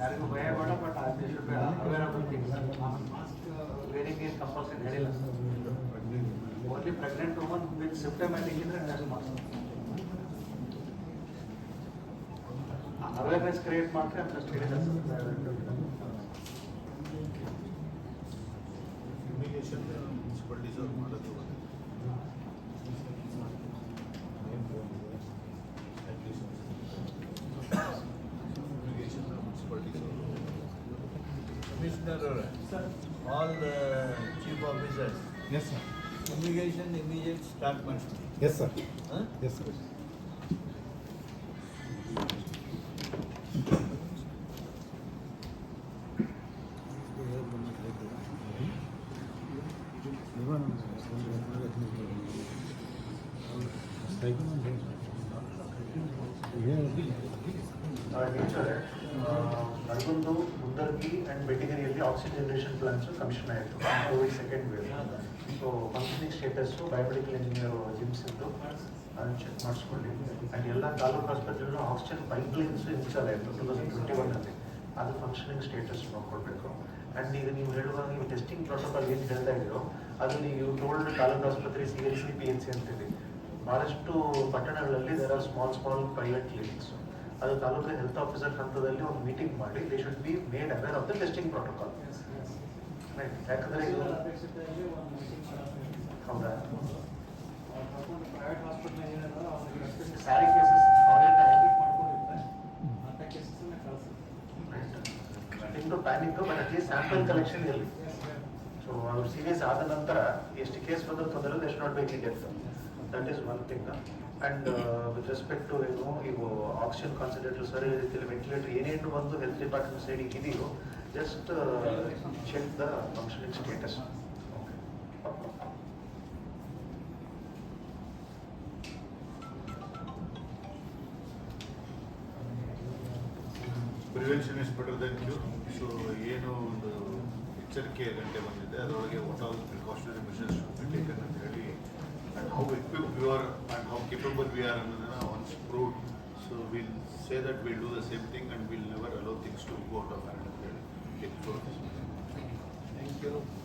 ಯಾರಿಗೂ ಭಯ ಬೇಡ but they should be awareable thing sir mask wearing ಏನು ಕಂಪಲ್ಸರಿ ಹೇಳಿಲ್ಲ sir only pregnant woman with symptomatic ಇದ್ರೆ ಟೆಸ್ಟ್ ಮಾಡ್ತಾರೆ ಅವೇರ್ನೆಸ್ ಕ್ರಿಯೇಟ್ ಮಾಡ್ತಾರೆ ಅಂತ ಅಷ್ಟು ಹೇಳಿದ ಸರ್ ಫ್ಯೂಮಿಗೇಷನ್ ಮುನ್ಸಿಪಾಲ್ಟೀಸ್ ಅವ್ರು ಮಾಡೋದು ಕಮಿಷನರ್ ಅವರೇ all the chief officers yes sir immigration immediate start ಮಾಡಿ ಎಸ್ ಸರ್ ಹಾಂ yes sir teacher ನಡಗುಂದು ಮುದ್ದರ್ಗಿ and oxygen generation plans commission ಆಯಿತು. Covid second wave so functioning status biomedical engineer GIMS ಇದ್ದು ಅದನ್ನು check ಮಾಡಿಸ್ಕೊಳ್ಳಿ and ಎಲ್ಲ ತಾಲೂಕು ಆಸ್ಪತ್ರೆಗಳು oxygen pipe lines install ಆಯಿತು two thousand twenty ಒನ್ನಲ್ಲಿ ಅದು ಫಂಕ್ಷನಿಂಗ್ ಸ್ಟೇಟಸ್ ನೋಡ್ಕೊಳ್ಬೇಕು. ಆ್ಯಂಡ್ ಈಗ ನೀವು ಹೇಳುವಾಗ ನೀವು ಟೆಸ್ಟಿಂಗ್ ಪ್ರೋಟೋಕಾಲ್ ಏನು ಹೇಳ್ತಾ ಇದ್ದೀರೋ ಅದು ನೀವು ಟೋಲ್ಡ್ ತಾಲೂಕು ಆಸ್ಪತ್ರೆ C L C, P N C ಅಂತಿದೆ ಭಾಳಷ್ಟು ಪಟ್ಟಣಗಳಲ್ಲಿ there are small small private clinics ಅದು ತಾಲೂಕು ಹೆಲ್ತ್ ಆಫೀಸರ್ ಹಂತದಲ್ಲಿ ಒಂದು ಮೀಟಿಂಗ್ ಮಾಡಿ they should be made aware of the testing protocol right ಯಾಕಂದ್ರೆ ಇದು ಹೌದಾ? Panic but at least sample collection ಎಲ್ಲಿ ಸೊ ಅವ್ರು ಸೀರಿಯಸ್ ಆದ ನಂತರ ಎಷ್ಟು ಕೇಸ್ ಬಂದ್ರೆ ತೊಂದರೆ ಎಷ್ಟು ನಾಟ್ ಬೇಕಿದೆ ಅಂತ that is one thing and with respect to ಏನು ಇವು ಆಕ್ಸಿಜನ್ ಕಾನ್ಸಂಟ್ರೇಟರ್ ಸರಿ ರೀತಿಯಲ್ಲಿ ವೆಂಟಿಲೇಟರ್ ಏನೇನು ಬಂದು ಹೆಲ್ತ್ ಡಿಪಾರ್ಟ್ಮೆಂಟ್ ಸೈಡಿಗೆ ಇದೆಯೋ just check the functioning status prevention is better than cure so ಏನು ಒಂದು ಎಚ್ಚರಿಕೆ ಗಂಟೆ ಬಂದಿದೆ. ಅದರೊಳಗೆ what all precautionary measures taken ಅಂತ ಹೇಳಿ and how equipped we are and how capable we are and once proved. So we'll say that we'll do the same thing and we'll never allow things to go out of hand. Thank you.